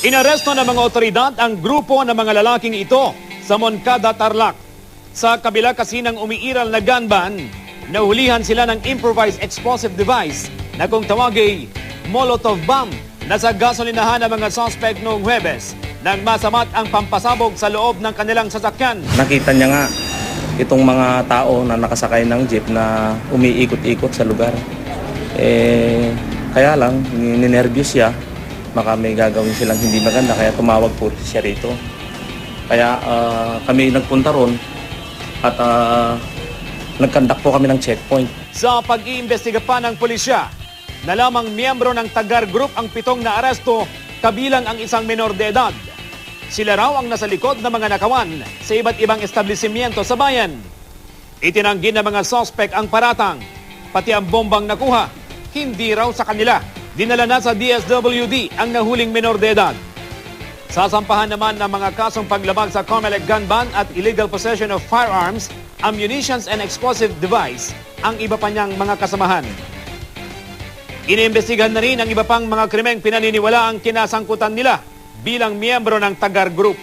Inaresto ng mga otoridad ang grupo ng mga lalaking ito sa Moncada, Tarlac. Sa kabila kasi ng umiiral na gun ban, nahulihan sila ng improvised explosive device na kung tawagay Molotov bomb na sa gasolinahan ng mga suspect noong Huwebes nang masamat ang pampasabog sa loob ng kanilang sasakyan. Nakita niya nga itong mga tao na nakasakay ng jeep na umiikot-ikot sa lugar. Eh, kaya lang, ninervyos siya. Baka may gagawin silang hindi maganda, kaya tumawag po siya rito. Kaya ah, kami nagpunta ron at uh, nagkandak po kami ng checkpoint. Sa pag-iimbestiga pa ng pulisya, nalamang miyembro ng Tagar Group ang pitong na aresto kabilang ang isang menor de edad. Sila raw ang nasa likod ng mga nakawan sa iba't ibang establishmento sa bayan. Itinanggi ng mga sospek ang paratang, pati ang bombang nakuha, hindi raw sa kanila. Dinala na sa DSWD ang nahuling menor de edad. Sasampahan naman ng mga kasong paglabag sa COMELEC gun ban at illegal possession of firearms, ammunitions and explosive device ang iba pa niyang mga kasamahan. Iniimbestigahan na rin ang iba pang mga krimeng pinaniniwala ang kinasangkutan nila bilang miyembro ng Tagar Group.